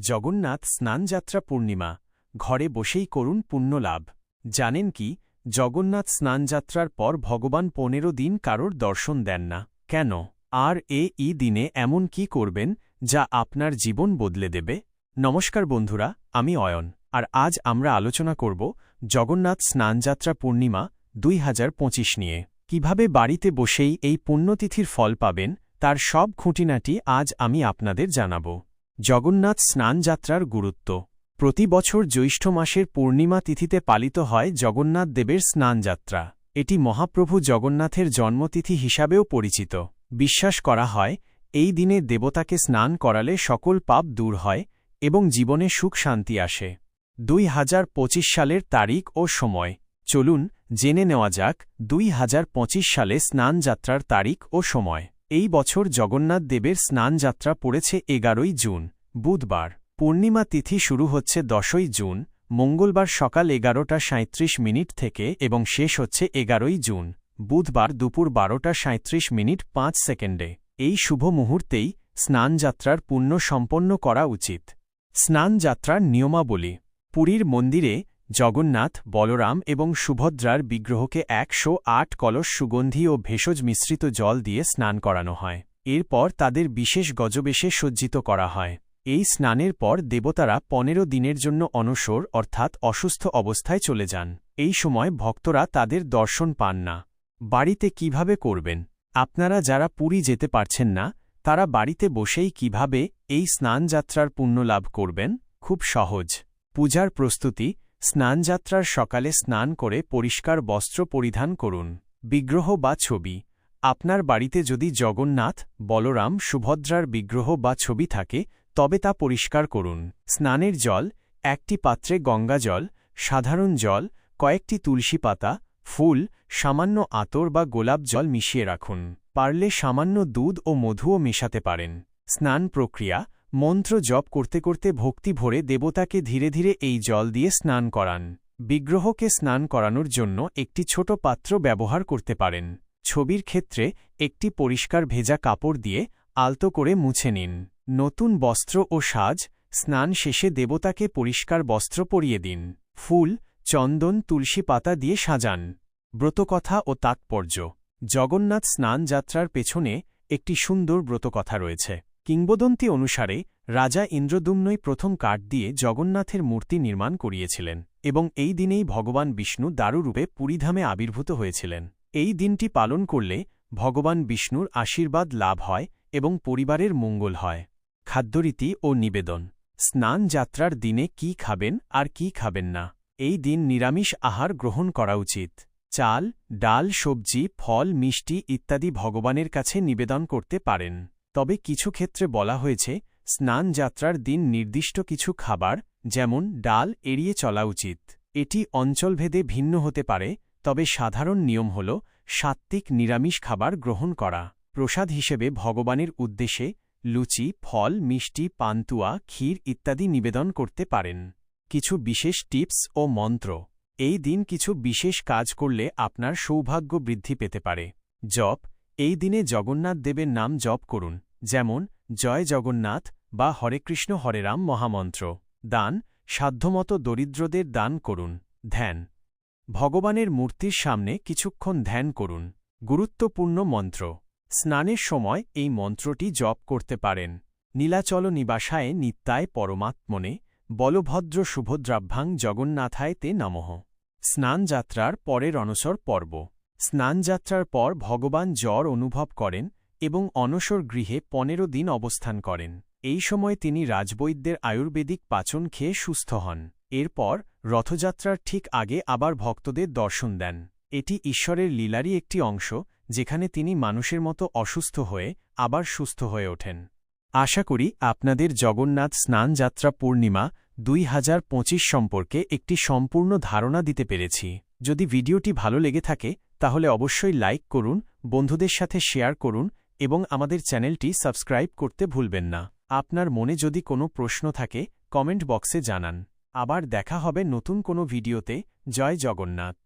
জগন্নাথ স্নানযাত্রা পূর্ণিমা, ঘরে বসেই করুন পুণ্যলাভ জানেন কি, জগন্নাথ স্নানযাত্রার পর ভগবান পনেরো দিন কারোর দর্শন দেন না। কেন? আর এ ই দিনে এমন কি করবেন, যা আপনার জীবন বদলে দেবে? নমস্কার বন্ধুরা, আমি অয়ন। আর আজ আমরা আলোচনা করব জগন্নাথ স্নানযাত্রা পূর্ণিমা দুই হাজার পঁচিশ নিয়ে। কীভাবে বাড়িতে বসেই এই পুণ্যতিথির ফল পাবেন, তার সব খুঁটিনাটি আজ আমি আপনাদের জানাব। জগন্নাথ স্নানযাত্রার গুরুত্ব। প্রতি বছর জ্যৈষ্ঠ মাসের পূর্ণিমা তিথিতে পালিত হয় জগন্নাথ দেবের স্নানযাত্রা। এটি মহাপ্রভু জগন্নাথের জন্মতিথি হিসাবেও পরিচিত। বিশ্বাস করা হয়, এই দিনে দেবতাকে স্নান করালে সকল পাপ দূর হয় এবং জীবনে সুখ শান্তি আসে। দুই হাজার পঁচিশ সালের তারিখ ও সময়। চলুন, জেনে নেওয়া যাক দুই হাজার পঁচিশ সালে স্নানযাত্রার তারিখ ও সময়। এই বছর জগন্নাথ দেবের স্নানযাত্রা পড়েছে এগারোই জুন। বুধবার পূর্ণিমা তিথি শুরু হচ্ছে দশই জুন, মঙ্গলবার সকাল এগারোটা সাঁত্রিশ মিনিট থেকে এবং শেষ হচ্ছে এগারোই জুন, বুধবার দুপুর বারোটা সাঁত্রিশ মিনিট পাঁচ সেকেন্ডে। এই শুভ মুহূর্তেই স্নানযাত্রার পুণ্য সম্পন্ন করা উচিত। স্নানযাত্রার নিয়মাবলী। পুরীর মন্দিরে জগন্নাথ, বলরাম এবং সুভদ্রার বিগ্রহকে একশো আট কলস সুগন্ধি ও ভেষজ মিশ্রিত জল দিয়ে স্নান করানো হয়। এরপর তাদের বিশেষ গজবেশে সজ্জিত করা হয়। এই স্নানের পর দেবতারা পনেরো দিনের জন্য অনসর অর্থাৎ অসুস্থ অবস্থায় চলে যান। এই সময় ভক্তরা তাদের দর্শন পান না। বাড়িতে কীভাবে করবেন? আপনারা যারা পুরী যেতে পারছেন না, তারা বাড়িতে বসেই কীভাবে এই স্নানযাত্রার পুণ্যলাভ করবেন? খুব সহজ। পূজার প্রস্তুতি, স্নানযাত্রার সকালে স্নান করে পরিষ্কার বস্ত্র পরিধান করুন। বিগ্রহ বা ছবি। আপনার বাড়িতে যদি জগন্নাথ, বলরাম, সুভদ্রার বিগ্রহ বা ছবি থাকে তবে তা পরিষ্কার করুন। স্নানের জল, একটি পাত্রে গঙ্গা জল, সাধারণ জল, কয়েকটি তুলসী পাতা, ফুল, সামান্য আতর বা গোলাপ জল মিশিয়ে রাখুন। পারলে সামান্য দুধ ও মধুও মেশাতে পারেন। স্নান প্রক্রিয়া, মন্ত্র জপ করতে করতে ভক্তি ভরে দেবতাকে ধীরে ধীরে এই জল দিয়ে স্নান করান। বিগ্রহকে স্নান করানোর জন্য একটি ছোট পাত্র ব্যবহার করতে পারেন। ছবির ক্ষেত্রে একটি পরিষ্কার ভেজা কাপড় দিয়ে আলতো করে মুছে নিন। নতুন বস্ত্র ও সাজ, স্নান শেষে দেবতাকে পরিষ্কার বস্ত্র পরিয়ে দিন। ফুল, চন্দন, তুলসী পাতা দিয়ে সাজান। ব্রতকথা ও তাৎপর্য। জগন্নাথ স্নান যাত্রার পেছনে একটি সুন্দর ব্রতকথা রয়েছে। কিংবদন্তি অনুসারে, রাজা ইন্দ্রদুম্নই প্রথম কাঠ দিয়ে জগন্নাথের মূর্তি নির্মাণ করিয়েছিলেন এবং এই দিনেই ভগবান বিষ্ণু দারুরূপে পুরীধামে আবির্ভূত হয়েছিলেন। এই দিনটি পালন করলে ভগবান বিষ্ণুর আশীর্বাদ লাভ হয় এবং পরিবারের মঙ্গল হয়। খাদ্যরীতি ও নিবেদন। স্নান যাত্রার দিনে কি খাবেন আর কি খাবেন না? এই দিন নিরামিষ আহার গ্রহণ করা উচিত। চাল, ডাল, সবজি, ফল, মিষ্টি ইত্যাদি ভগবানের কাছে নিবেদন করতে পারেন। তবে কিছু ক্ষেত্রে বলা হয়েছে, স্নান যাত্রার দিন নির্দিষ্ট কিছু খাবার, যেমন ডাল, এড়িয়ে চলা উচিত। এটি অঞ্চলভেদে ভিন্ন হতে পারে, তবে সাধারণ নিয়ম হল, সাত্ত্বিক নিরামিষ খাবার গ্রহণ করা। প্রসাদ হিসেবে ভগবানের উদ্দেশ্যে লুচি, ফল, মিষ্টি, পান্তুয়া, ক্ষীর ইত্যাদি নিবেদন করতে পারেন। কিছু বিশেষ টিপস ও মন্ত্র। এই দিন কিছু বিশেষ কাজ করলে আপনার সৌভাগ্য বৃদ্ধি পেতে পারে। জপ। এই দিনে জগন্নাথ দেবের নাম জপ করুন। যেমন, জয় জগন্নাথ বা হরে কৃষ্ণ, হরে রাম মহামন্ত্র। দান। সাধ্যমতো দরিদ্রদের দান করুন। ধ্যান। ভগবানের মূর্তির সামনে কিছুক্ষণ ধ্যান করুন। গুরুত্বপূর্ণ মন্ত্র। স্নানের সময় এই মন্ত্রটি জপ করতে পারেন। নীলাচল নিবাসায় নিত্যায় পরমাত্মনে বলভদ্র শুভদ্রাভ্যাং জগন্নাথায় তে নমঃ। স্নানযাত্রার পরের অনসর পর্ব। স্নানযাত্রার পর ভগবান জ্বর অনুভব করেন এবং অনসর গৃহে পনেরো দিন অবস্থান করেন। এই সময় তিনি রাজবৈদ্যের আয়ুর্বেদিক পাচন খেয়ে সুস্থ হন। এরপর রথযাত্রার ঠিক আগে আবার ভক্তদের দর্শন দেন। এটি ঈশ্বরের লীলারই একটি অংশ যেখানে তিনি মানুষের মতো অসুস্থ হয়ে আবার সুস্থ হয়ে ওঠেন। আশা করি আপনাদের জগন্নাথ স্নানযাত্রা পূর্ণিমা দুই হাজার পঁচিশ সম্পর্কে একটি সম্পূর্ণ ধারণা দিতে পেরেছি। যদি ভিডিওটি ভালো লেগে থাকে, তাহলে অবশ্যই লাইক করুন, বন্ধুদের সাথে শেয়ার করুন এবং আমাদের চ্যানেলটি সাবস্ক্রাইব করতে ভুলবেন না। আপনার মনে যদি কোনো প্রশ্ন থাকে, কমেন্ট বক্সে জানান। আবার দেখা হবে নতুন কোনো ভিডিওতে। জয় জগন্নাথ।